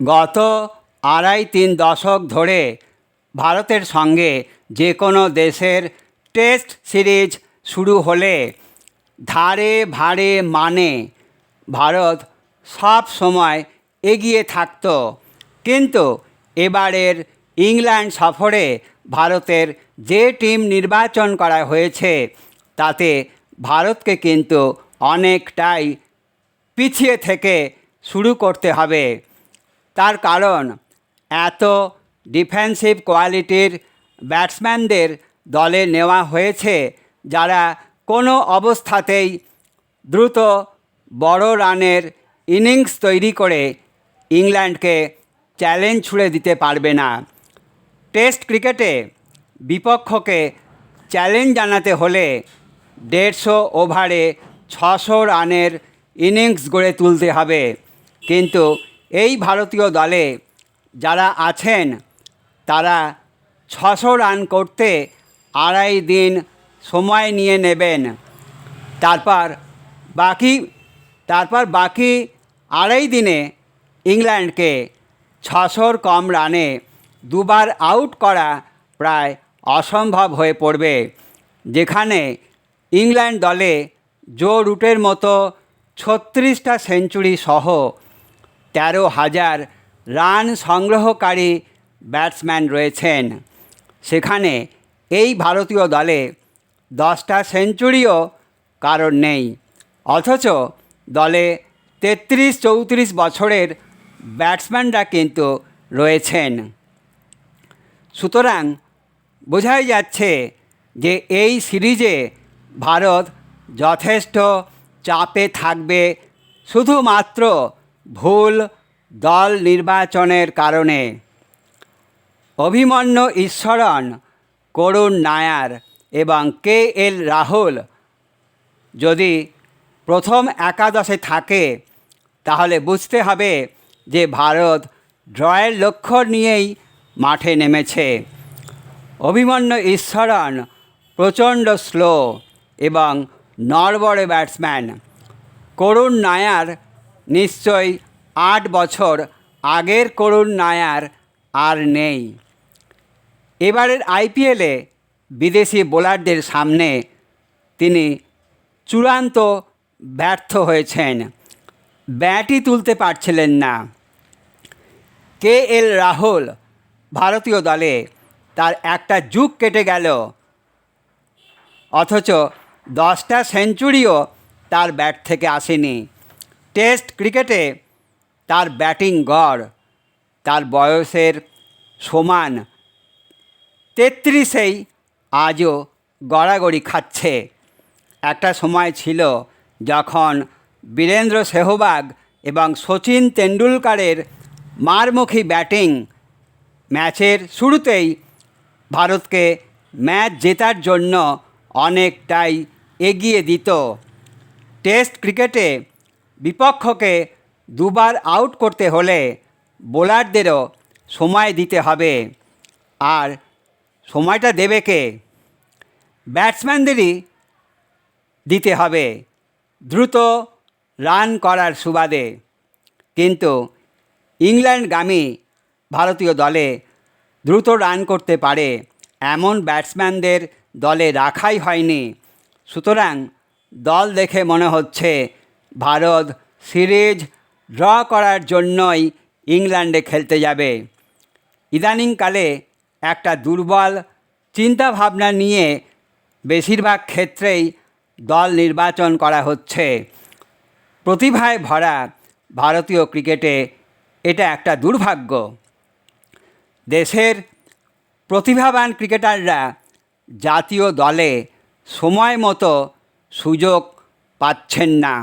গত আড়াই তিন দশক ধরে ভারতের সঙ্গে যে কোনো দেশের টেস্ট সিরিজ শুরু হলে ধারে ভারে মানে ভারত সব সময় এগিয়ে থাকতো। কিন্তু এবারের ইংল্যান্ড সফরে ভারতের যে টিম নির্বাচন করা হয়েছে, তাতে ভারতকে কিন্তু অনেকটাই পিছিয়ে থেকে শুরু করতে হবে। তার কারণ, এত ডিফেন্সিভ কোয়ালিটির ব্যাটসম্যানদের দলে নেওয়া হয়েছে যারা কোনো অবস্থাতেই দ্রুত বড় রানের ইনিংস তৈরি করে ইংল্যান্ডকে চ্যালেঞ্জ ছুড়ে দিতে পারবে না। টেস্ট ক্রিকেটে বিপক্ষকে চ্যালেঞ্জ জানাতে হলে দেড়শো ওভারে ছশো রানের ইনিংস গড়ে তুলতে হবে। কিন্তু এই ভারতীয় দলে যারা আছেন, তারা ছশো রান করতে আড়াই দিন সময় নিয়ে নেবেন। তারপর বাকি তারপর বাকি আড়াই দিনে ইংল্যান্ডকে ছশোর কম রানে দুবার আউট করা প্রায় অসম্ভব হয়ে পড়বে। যেখানে ইংল্যান্ড দলে জো রুটের মতো ছত্রিশটা সেঞ্চুরি সহ তেরো হাজার রান সংগ্রহকারী ব্যাটসম্যান রয়েছেন। সেখানে এই ভারতীয় দলে দশটা সেঞ্চুরিও কারণ নেই। অথচ দলে তেত্রিশ চৌত্রিশ বছরের ব্যাটসম্যানরা কিন্তু রয়েছেন। সুতরাং বোঝাই যাচ্ছে যে এই সিরিজে ভারত যথেষ্ট চাপে থাকবে। শুধুমাত্র ভুল দল নির্বাচনের কারণে। অভিমন্যু ঈশ্বরন করুণ নায়ার এবং কে এল রাহুল যদি প্রথম একাদশে থাকে, তাহলে বুঝতে হবে যে ভারত ড্রয়ের লক্ষ্য নিয়েই মাঠে নেমেছে। অভিমন্যু ঈশ্বরন প্রচণ্ড স্লো এবং নড়বড়ে ব্যাটসম্যান করুণ নায়ার নিশ্চয়ই আট বছর আগের করুণ নায়ার আর নেই। এবারের আইপিএলে বিদেশি বোলারদের সামনে তিনি চূড়ান্ত ব্যর্থ হয়েছেন। ব্যাটই তুলতে পারছিলেন না। কে এল রাহুল ভারতীয় দলে তার একটা যুগ কেটে গেল। অথচ দশটা সেঞ্চুরিও তার ব্যাট থেকে আসেনি। টেস্ট ক্রিকেটে তার ব্যাটিং গড়, তার বয়সের সমান তেত্রিশেই আজও গড়াগড়ি খাচ্ছে। একটা সময় ছিল যখন বীরেন্দ্র সেহবাগ এবং সচিন তেন্ডুলকারের মারমুখী ব্যাটিং ম্যাচের শুরুতেই ভারতকে ম্যাচ জেতার জন্য অনেকটাই এগিয়ে দিত। টেস্ট ক্রিকেটে বিপক্ষকে দুবার আউট করতে হলে বোলারদেরও সময় দিতে হবে। আর সময়টা দেবে কে? ব্যাটসম্যানদেরই দিতে হবে। দ্রুত রান করার সুবাদে। কিন্তু ইংল্যান্ডগামী ভারতীয় দলে দ্রুত রান করতে পারে এমন ব্যাটসম্যানদের দলে রাখাই হয়নি। সুতরাং দল দেখে মনে হচ্ছে ভারত সিরিজ ড্র করার জন্যই ইংল্যান্ডে খেলতে যাবে। ইদানিংকালে একটা দুর্বল চিন্তাভাবনা নিয়ে বেশিরভাগ ক্ষেত্রেই দল নির্বাচন করা হচ্ছে। প্রতিভায় ভরা ভারতীয় ক্রিকেটে এটা একটা দুর্ভাগ্য। দেশের প্রতিভাবান ক্রিকেটাররা জাতীয় দলে সময় মতো সুযোগ পাচ্ছেন না।